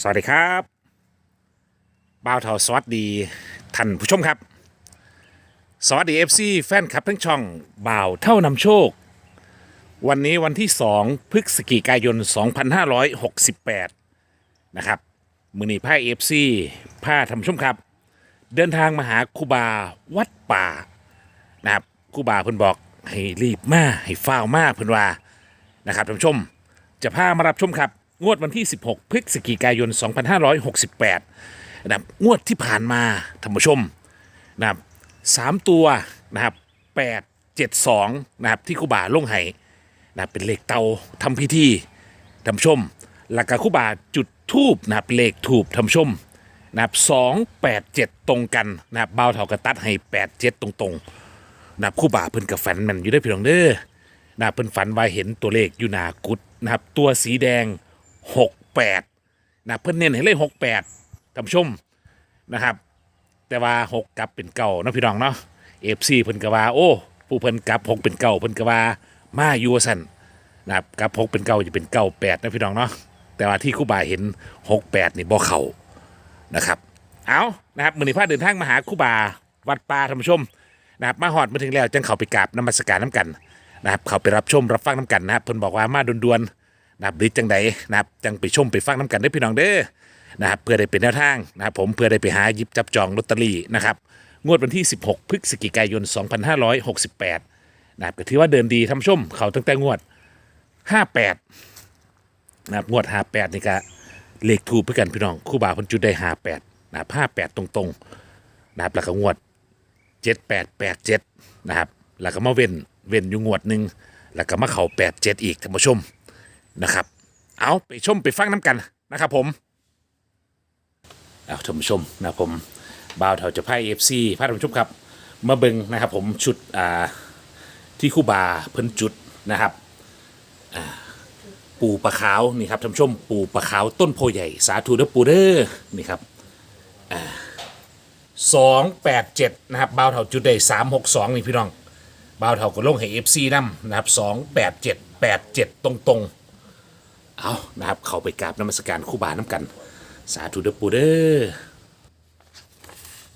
สวัสดีครับบ่าวเทาสวัสดีท่านผู้ชมครับ สวัสดี FC แฟนคลับทั้งช่องบ่าวเท่านำโชค วันนี้วันที่ 2 พฤศจิกายน 2568 นะครับ มือนีผ้า FC ผ้าทำชมครับ เดินทางมาหาครูบาวัดป่านะครับครูบาเพิ่นบอกให้รีบมาให้ฟ้าวมาเพิ่นว่านะครับท่านผู้ชม จะพามารับชมครับ งวดวันที่ 16 พฤศจิกายน 2568นะครับงวดที่ผ่านมาท่านผู้ชมนะครับสามตัวนะครับ8 7 2นะครับที่ครูบาลงไห้นะเป็นเลขเตาทำพิธีท่านผู้ชมแล้วก็ครูบาจุดทูบนะครับเลขทูบท่านผู้ชมนะครับ2 8 7ตรงกันนะครับเบาเท่ากับตัดให้8 7ตรงๆนะครับครูบาเพิ่นกับฝันแมันอยู่ได้อพี่น้องเด้อนะครับเพิ่นฝันว่าเห็นตัวเลขอยู่หนากุดนะครับตัวสีแดง 68นะครับเพิ่นเน้นให้เลข68ท่านผู้ชมนะครับ แต่ว่า6กลับเป็นเก่านะพี่น้องเนาะ FC เพิ่นก็ว่าโอ้ผู้เพิ่นกลับ6เป็นเก่าเพิ่นก็ว่ามาอยู่ว่าซั่นนะครับกลับ6เป็นเก่าจะเป็นเก่า8นะพี่น้องเนาะแต่ว่าที่ครูบาเห็น68นี่บ่เข้านะครับเอานะครับมือนี้พาเดินทางมาหาครูบาวัดป่าท่านผู้ชมนะครับมาฮอดมาถึงแล้วจังเขาไปกราบนมัสการน้ำกันนะครับเขาไปรับชมรับฟังน้ำกันนะครับเพิ่นบอกว่ามาด่วนๆ นะครับหรือจังใดนะครับจังไปชมไปฟังน้ำกันได้พี่น้องเด้อนะครับเพื่อได้เป็นแนวทางนะครับผมเพื่อได้ไปหาหยิบจับจองลอตเตอรี่นะครับงวดวันที่ 16 พฤศจิกายน 2568นะครับก็ถือว่าเดินดีท่านผู้ชมเขาตั้งแต่งวด 58นะครับงวด 58 นี่ก็เลขทูเพื่อกันพี่น้องคู่บ่าวเพันจุดได้ 58นะครับ58 ตรงๆนะครับแล้วก็งวด 7887นะครับแล้วก็มาเว้นเว้นอยู่งวดหนึ่งแล้วก็มาเข่า87 อีกท่านผู้ชม นะครับ เอาไปชมไปฟังน้ำกันนะครับผมเอาท่านผู้ชมนะครับผมบ่าวเถาจะไพ่เอฟซีพาท่านผู้ชมครับ มาเบิงนะครับผมชุดอ่าที่คู่บาเพิ่นจุดนะครับปูปลาขาวนี่ครับท่านผู้ชมปูปลาขาวต้นโพใหญ่สาธุเด้อปูเด้อนี่ครับสองแปดเจ็ดนะครับบ่าวเท่าจุดได้สามหกสองนี่พี่น้องบ่าวเท่าก็ลงให้เอฟซีนำนะครับสองแปดเจ็ดแปดเจ็ดตรงตรงๆ เอานะครับเข้าไปกราบนมัสการคู่บาน้ำกัน สาธุเด้อปูเด้อ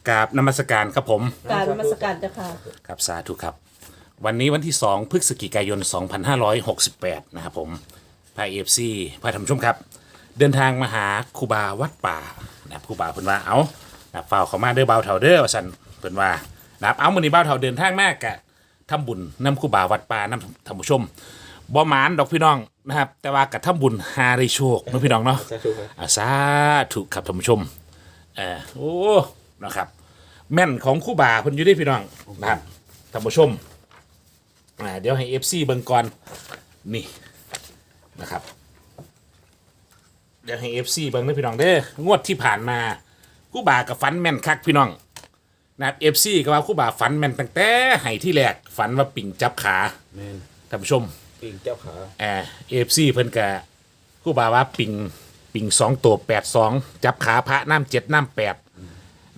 กราบนมัสการครับผม กรารนมัสการเจ้าค่ะ ครับสาธุครับ วันนี้วันที่ 2 พฤศจิกายน 2568 นะครับผมพาเอฟซีพาท่านผู้ชมครับ เดินทางมาหาครูบาวัดป่านะครับครูบาเพิ่นว่าเอานะครับฝ่าวเขามาเด้อบ่าวเถาเด้อว่าซั่นเพิ่นว่านะครับเอามื้อนี้บ่าวเถาเดินทางมากกะทำบุญนำครูบาวัดป่านำท่านผู้ชม บ่หมานดอกพี่น้องนะครับ แต่ว่ากะทำบุญหาได้โชคเนาะพี่น้องเนาะสาธุครับอาสาธุครับท่านผู้ชมเออโอ้นะครับ แม่นของคู่บาเพิ่นอยู่ที่พี่น้องนะครับท่านผู้ชมอ่าเดี๋ยวให้เอฟซีเบิ่งก่อนนี่นะครับเดี๋ยวให้เอฟซีเบิ่งนะพี่น้องเด้องวดที่ผ่านมาคู่บากับฝันแม่นคักพี่น้องนะครับเอฟซีก็ว่าคู่บาฝันแม่นตั้งแต่ให้ที่แรกฝันว่าปิ่งจับขาแม่นท่านผู้ชม ปิงเจ้าขาเอเอฟซีเพิ่นกะคู่บาว่าปิงปิงสองตัวแปดสองจับขาพระน้ำเจ็ดน้ำแปด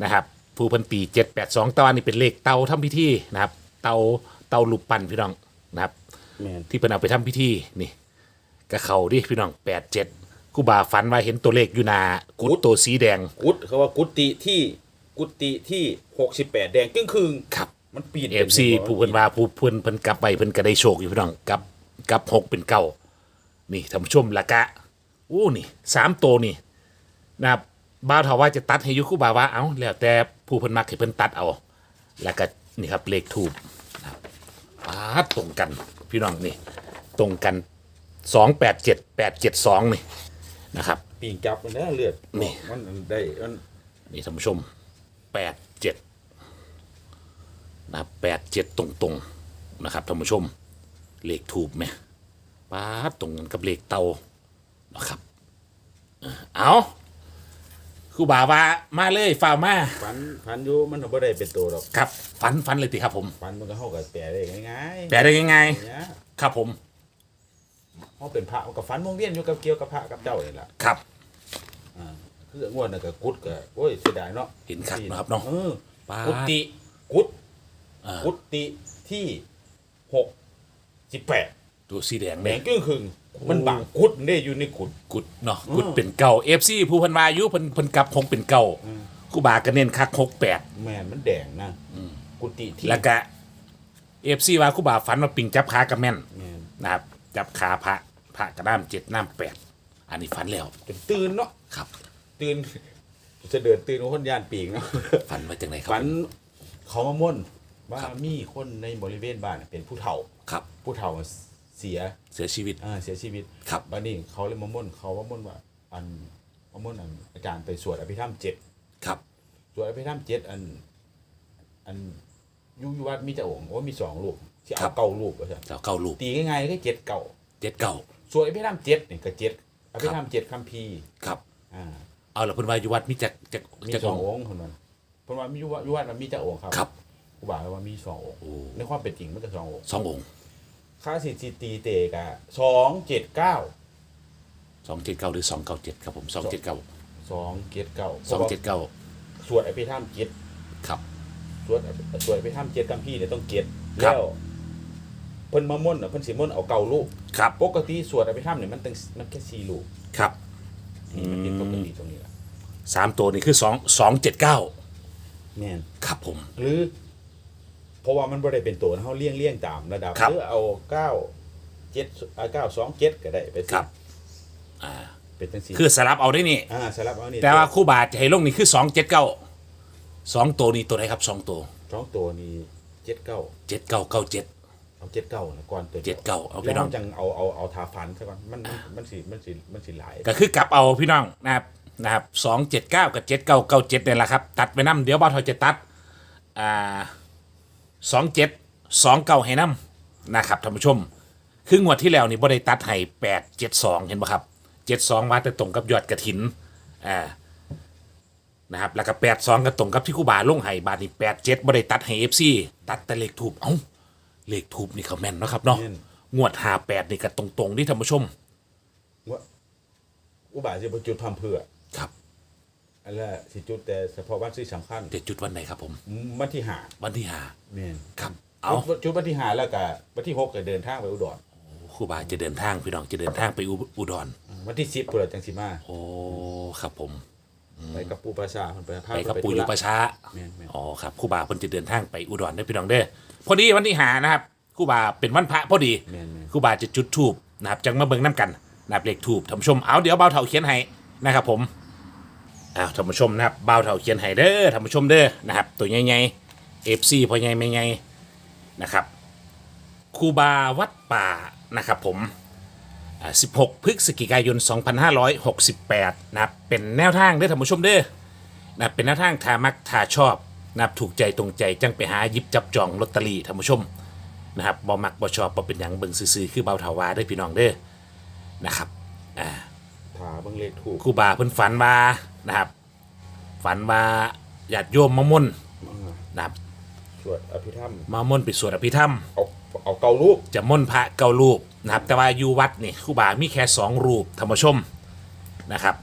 นะครับผู้เพิ่นปีเจ็ดแปดสองตอนนี้เป็นเลขเตาทำพิธีนะครับ เตาเตาลูกปั้นพี่น้องนะครับ แม่นที่เพิ่นเอาไปทำพิธีนี่กะเขาดิพี่น้องแปดเจ็ดคู่บาฝันว่าเห็นตัวเลขอยู่หนากุดตัวสีแดงกุดเขาว่ากุฏิที่กุฏิที่หกสิบแปดแดงครึ่งคืงครับ มันปีนเอฟซีผู้เพิ่นว่าผู้เพิ่นเพิ่นกลับไปเพิ่นก็ได้โชคอยู่พี่น้องกลับ กลับหกเป็นเก้านี่ท่านผู้ชมละกะโอ้นี่สามตัวนี่นะครับบ้าวเทาว่าจะตัดให้อยุคู่บ่าวว่าเอ้าแล้วแต่ผู้เพิ่นมักให้เพิ่นตัดเอา แล้วก็นี่ครับเลขทูบนะครับปาดตรงกันพี่น้องนี่ตรงกันสองแปดเจ็ดแปดเจ็ดสองนี่นะครับ ปีงจับมันนะเลือดนี่ มันได้มันนี่ท่านผู้ชมแปดเจ็ดนะครับแปดเจ็ดตรงๆนะครับท่านผู้ชม เลขถูกไหมป้าดตรงกันกับเลขเตานะครับ เออเอาครูบาว่ามาเลยฝ่าวมาฟันฟันอยู่มันบ่ได้เป็นตัวหรอกครับฟันฟันเลยติครับผมฟันมันก็เข้ากับแปรได้ง่ายๆแปลได้ยังไงเนี่ยครับผม เขาเป็นพระมันกับฟันวงเวียนอยู่กับเกี่ยวกับพระกับเจ้านี่แหละครับ อ่าคืองวดน่ะก็กุดก็โอ้ยเสียดายเนาะเห็นคักเนาะครับเนาะ เออป้าดกุฏิกุดอ่า กุฏิที่หก สิบแปดตัวสีแดงแดแดงงครึ่งคืงมันบางกุดได้อยู่ในกุดกุดเนาะกุดเป็นเก่าเอฟซีผู้เพันวาอยุเพิ่นเพิ่นกลับคงเป็นเก่าครูบาก็เน้นคักหกแปดแม่นมันแดงนะกุฏิที่แล้วก็เอฟซีว่าครูบาฝันว่าปิงจับขากับแม่นแม่นนะครับจับขาพระพระกระด้ามเจ็ดน้ำแปดอันนี้ฝันแล้วจนตื่นเนาะครับตื่นจะเดินตื่นของคนย่านปีกเนาะ ฝันว่าจังไหนครัฝับ นเขามาม่นว่าครับมีคนในบริเวณบ้านเป็นผู้เฒ่า ครับ ผู้เฒ่าเสียเสียชีวิต อ่าเสียชีวิตครับบ้านนี้เขาเลยมาม่นเขามาม่นว่าอันมาม่นอันอาจารย์ไปสวดอภิธรรมเจ็ดครับ สวดอภิธรรมเจ็ดอัน อันอยุยวัดมีแต่องค์โอ้ยมีสองลูกที่ครัเอาบ เก้าลูกก็ใช่เจ้าเก้าลูกตีง่ายๆก็เจ็ดเก่าเจ็ดเก้า สวดอภิธรรมเจ็ดนี่ก็เจ็ดอภิธรรมเจ็ดคัมภีร์ครับ อ่า เอาละเพิ่นว่าอยู่วัดมีจักจักมีจักสอองงค์ องค์คนนั้นเพราะว่ามีอยุวัดอยุวัดมันมีแต่องค์ครับ ครับ กูบอกว่ามีสององค์โอ้ในความเป็นจริงมันก็สององค์สององค์ค่าสิทธิตีเตกะสองเจ็ดเก้าสองเจ็ดเก้าหรือสองเก้าเจ็ดครับผมสองเจ็ดเก้าสองเจ็ดเก้าสองเจ็ดเก้าสวดอภิธรรมเจ็ดครับสวดสวดอภิธรรมเจ็ดคัมภีร์เนี่ยต้องเจ็ดครับแล้วเพิ่นมาม่นอะเพิ่นสิม่นเอาเก่าลูกครับปกติสวดอภิธรรมเนี่ยมันต้องมันแค่สี่ลูกครับนี่มันเป็นปกติตรงนี้แหละสามตัวนี่คือสองสองเจ็ดเก้าแม่นครับผม หรือ เพราะว่ามันบ่ได้เป็นตัวนะเฮาเลี่ยงเลี่ยงตามระดับครับ หรือเอาเก้าเจ็ดอ่าเก้าสองเจ็ดก็ได้ไปสิครับอ่าเป็นจังสี่คือสลับเอาได้นี่ อ่าสลับเอานี่แต่ว่าคู่บาจะให้ลงนี่คือสองเจ็ดเก้าสองตัวนี่ตัวไหนครับสองตัวสองตัวนี้เจ็ดเก้าเจ็ดเก้าเก้าเจ็ด เอาเจ็ดเก้านะก่อนตัวเจ็ดเก้าเอาไปแล้วน้อง จังเอาเอาเอาทาฟันซะก่อนมันมันมันสิมันสิมันสิหลายก็คือกลับเอาพี่น้องนะครับนะครับสองเจ็ดเก้ากับเจ็ดเก้าเก้าเจ็ดเนี่ยแหละครับ ตัดไปน้ำเดี๋ยวบ้าวทอยจะตัดอ่า สองเจ็ดสองเก้าให้น้ำนะครับท่านผู้ชม คืองวดที่แล้วนี่บ่ได้ตัดให้แปดเจ็ดสองเห็นป่ะครับเจ็ดสองมาแต่ตรงกับยอดกระถินอ่านะครับแล้วก็แปดสองก็ตรงกับที่ครูบาลงให้บาทนี่แปดเจ็ดบ่ได้ตัดให้เอฟซีตัดแต่เลขถูกเอ้าเลขถูกนี่เขาแม่นเนาะครับเนาะงวดหาแปดนี่ก็ตรงๆที่ท่านผู้ชม ว่าอุบาสิบจุดพัมเพื่อครับ อันละสิจุดแต่เฉพาะวันที่สำคัญเดี๋ยวจุดวันไหนครับผม วันที่หาวันที่หาแม่นครับ เอาจุดวันที่หาแล้วก็วันที่หกก็เดินทางไปอุดรครูบาจะเดินทางพี่น้องจะเดินทางไปอุอุดรวันที่สิบเพื่อจังสิมาโอ้ครับผมไปกับปูประชามันไปพาไปกับเพิ่นปู่อยู่ธุประชาแม่นแม่นอ๋อครับครูบาเพิ่นจะเดินทางไปอุดรได้อพี่น้องเด้อพอดีวันที่หานะครับครูบาเป็นวันพระพอดีแม่นแม่นครูบาจะจุดทูบนะครับจังมาเบิ่งน้ำกันนะครับเลขทูบท่านผู้ชมเอาเดี๋ยวเบาเถาเขียนให้นะครับผม อ้าวท่านผู้ชมนะครับเบาเถาเขียนให้เด้อท่านผู้ชมเด้อนะครับ ตัวใหญ่ๆ FC พอใหญ่ไม่ใหญ่นะครับครูบาวัดป่านะครับผมอ่า16 พฤศจิกายน 2568 นะครับ เป็นแนวทางเด้อท่านผู้ชมเด้อนะครับเป็นแนวทางทามักทาชอบนะครับถูกใจตรงใจจังไปหาหยิบจับจองลอตเตอรี่ท่านผู้ชมนะครับบ่มักบ่ชอบบ่เป็นหยังเบิ่งซื่อๆคือเบาเถาวาเด้อพี่น้องเด้อนะครับถาเบิ่งเลขถูกครูบาเพิ่นฝันว่า นะครับ ฝันว่าญาติโยมมาม่นต์นะครับสวดอภิธรรม มาม่นต์ไปสวดอภิธรรม เอาเอาเกาลูกจะม่นต์พระเก้ารูปนะครับแต่ว่าอยู่วัดนี่ครูบามีแค่สองรูปธรรมชมนะครับ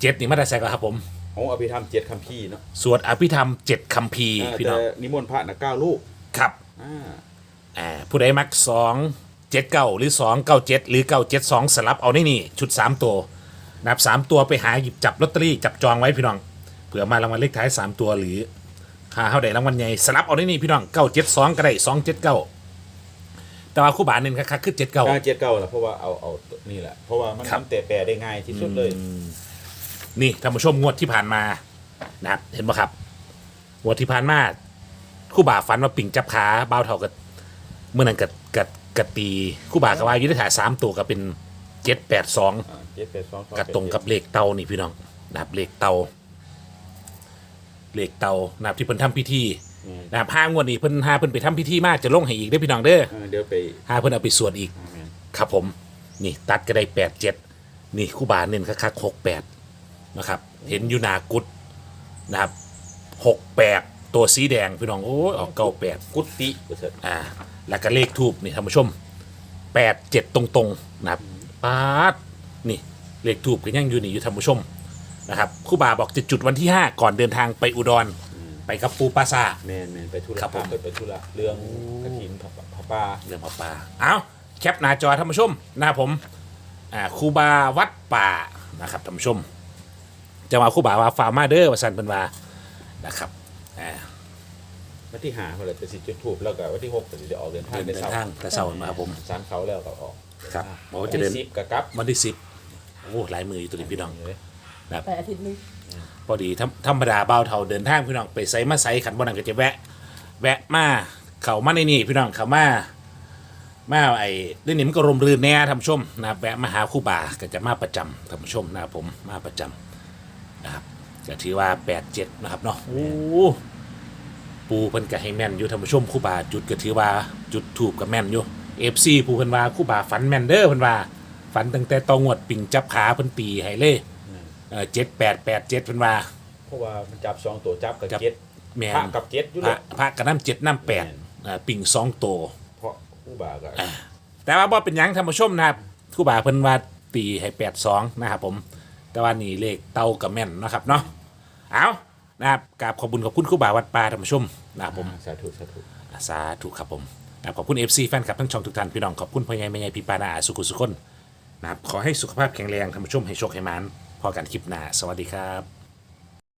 เจ็ดนี่มาได้ใส่ก็ครับผม เอาอภิธรรมเจ็ดคัมภีร์เนาะสวดอภิธรรมเจ็ดคัมภีร์อ่าพี่แต่น้องนิมนต์พระนะเก้าลูกครับอ่าอ่าผู้ใดมักสองเจ็ดเก้าหรือสองเก้าเจ็ดหรือเก้าเจ็ดสองสลับเอาได้นี่ชุดสามตัว นะครับสามตัวไปหาหยิบจับลอตเตอรี่จับจองไว้พี่น้องเผื่อมารางวัลเลขท้ายสามตัวหรือหาเท่าใดรางวัลใหญ่สลับเอาได้นี่พี่น้องเก้าเจ็ดสองก็ได้สองเจ็ดเก้าแต่ว่าคู่บาเน้นคักๆคือเจ็ดเก้า เจ็ดเก้าแหละเพราะว่าเอาเอานี่แหละเพราะว่ามันครับมันแต่แปลได้ง่ายที่สุดเลย นี่ท่านผู้ชมงวดที่ผ่านมานะครับเห็นไหมครับงวดที่ผ่านมาคู่บ่าฝันว่าปิ่งจับขาเบ้าวเท่ากับเมื่อนั้นกับกับกับตีคู่บ่ากับว่าอยุทธศาสตร์สามตัวก็เป็นเจ็ดแปดสอง เจ็ดแปดสองสองกับตรงกับเลขเตานี่พี่น้องนะครับเลขเตาเลขเตานะครับที่เพิ่นทำพิธีนะครับห้างวดนี้เพิ่นหาเพิ่นไปทำพิธีมาจะลงให้อีกได้อพี่น้องเด้อเออเดี๋ยวไปหาเพิ่นเอาไปสวดอีก อ่าแม่นครับผม นี่ตัดก็ได้แปดเจ็ดนี่คู่บาเน้นคักๆหกแปดนะครับ เห็นอยู่หนากุดนะครับหกแปดตัวสีแดงพี่น้อง โอ้ยออกเก้าแปดกุฏิประเสริฐอ่า แล้วก็เลขทูบนี่ท่านผู้ชมแปดเจ็ดตรง ๆ นะครับปาดนี่ เลขทูบก็ยังอยู่นี่อยู่ท่านผู้ชมนะครับคู่บาบอกจะจุดวันที่ห้าก่อนเดินทางไปอุดร ไปกับปูปาซา แมนแมนไปธุระครับผม ไปไปธุระเรื่องกระถินพระพระป่าเรื่องหมาป่าเอาแคปหน้าจอท่านผู้ชมนะครับผมอ่าครูบาวัดป่านะครับท่านผู้ชม จะมาครูบาว่าฟาร์มาเดอร์วาสันเป็นว่านะครับอ่าวันที่หาเขาเลยไปสิจุดทูบแล้วก็วันที่หกก็จะออกเดินทางเดินในเดิเสานทางแต่เช้ามาครับผม สามเขาแล้วก็ออกครับโอ้วันจะเดินที่สิบกับกลับวันที่สิบ โอ้หลายมืออยู่ตัวนี้พี่น้องไปอาทิตย์หนึงพอดีธรรมธรรมดาเบาเท่าเดินทางพี่น้องไปไซมาไซขันบนนั้นก็จะแวะ แวะมาเขามาในนี่พี่น้องเขามามาไอ้เรื่องนี้มันก็รมรื่นแน่ท่านผู้ชมนะครับแวะมาหาครู่บาก็จะมาประจำท่านผู้ชมนะครับผมมาประจำนะครับก็ถือว่าแปดเจ็ดนะครับเนาะโอ้ปูเพิ่นก็ให้แม่นอยู่ท่านผู้ชมครู่บาจุดก็ถือว่าจุดถูกกับแม่นอยู่เอฟซีปูเพิ่นว่าครู่บาฝันแม่นเด้อเพิ่นว่า ฝันตั้งแต่ตองวดปิ่งจับขาเพิ่นตีให้เลยเออเจ็ดแปดแปดเจ็ดเพิ่นว่า เพราะว่ามันจับสองตัวจับกับจับ เจ็ดแม่พระนกับเจ็ดอยู่พแล้ระวพระกระน้ำเจ็ดน้ำแปดแม่น อ่าปิ่งสองโตวเพราะผู้บ่าก็แต่ว่าบ่เป็นหยังท่านผู้ชมนะครับครู่บ่าเพิ่นว่าตีให้แปดสองนะครับผม แต่ว่านี่เลขเต้ากับแม่นเนาะครับเนาะเอานะครับกราบขอบคุณขอบคุณครู่บ่าวัดป่าท่านผู้ชมนะครับผม สาธุสาธุ สาธุครับผมนะครับขอบคุณ FC แฟนคลับทั้งช่องทุกท่าน พี่น้อง ขอบคุณพ่อใหญ่แม่ใหญ่พี่ปานาอาสุขุสุคน นะครับขอให้สุขภาพแข็งแรงท่านผู้ชมให้โชคให้มันพอกันคลิปหน้าสวัสดีครับ